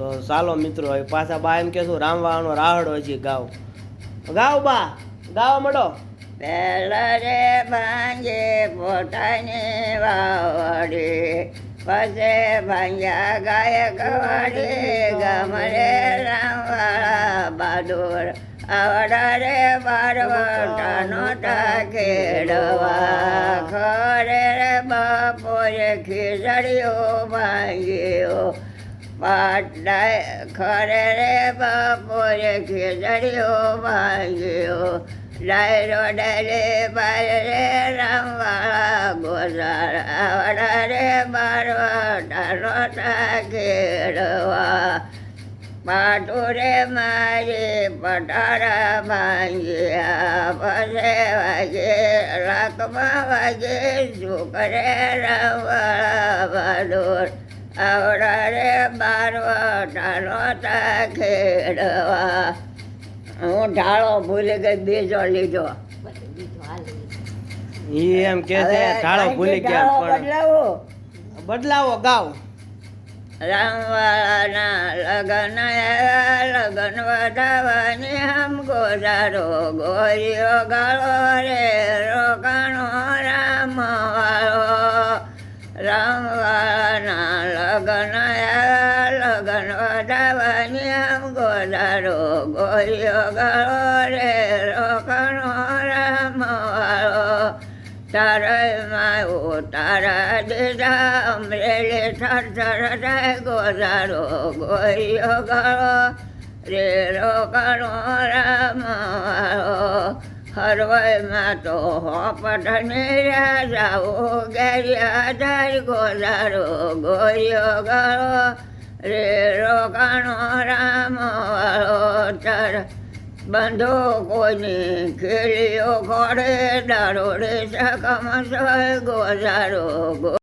તો ચાલો મિત્રો, હવે પાછા બા એમ કહેશું રામવાનો રાહડો છે ગાવ. ગાવ બા, ગાવ મળો. પહેલા ભાંગે પોતાની વાવડી, પછે ભાંગ્યા ગાય કવાડી ગમરે રામવાળા બહાદુર આવડારે બારવટાનો ટાકેડવા ખરે બાપોએ ખીચડીઓ ભાંગ્યો પાટાય ખરે રે બપોરે ખીચડીઓ ભાંગ્યો ડાયરો ડાયરે બાર રે રામવાળા ગોસાર આવડા રે બારવટાનો ટાકેડવા પાટુરે મારી, પટારા ભાંગ્યા, પસે વાગે રાખમાં વાગે શુકરે રવાળા બહાદુર આવડા રે બારવટાનો ખેડવા હું ઢાળો ભૂલી ગઈ બીજો લીધો. એમ કે છે ઢાળો ભૂલી ગયા બદલાવો? બદલાવો ગાવ. રામવાળાના લગન લગ્ન વધાવાની આમ ગોજારો ગોરીઓ ગાળો રે રોકાણો રામવાળો. રામવાળાના લગન વધાવાની આમ ગોજારો ગોરીઓ ગાળો રે રોકાણો રામવાળો તારામાં તારા દીધા અમરેલી ઠર ઠર થાય ગોዛરો ગોરીઓ ગાળો રે રોકાણો રામવાળો હરવાઈમાં તો હોપટને રાજાઓ レロカノラモアロタラバンドコニキリオコレダロレシャカマサイゴ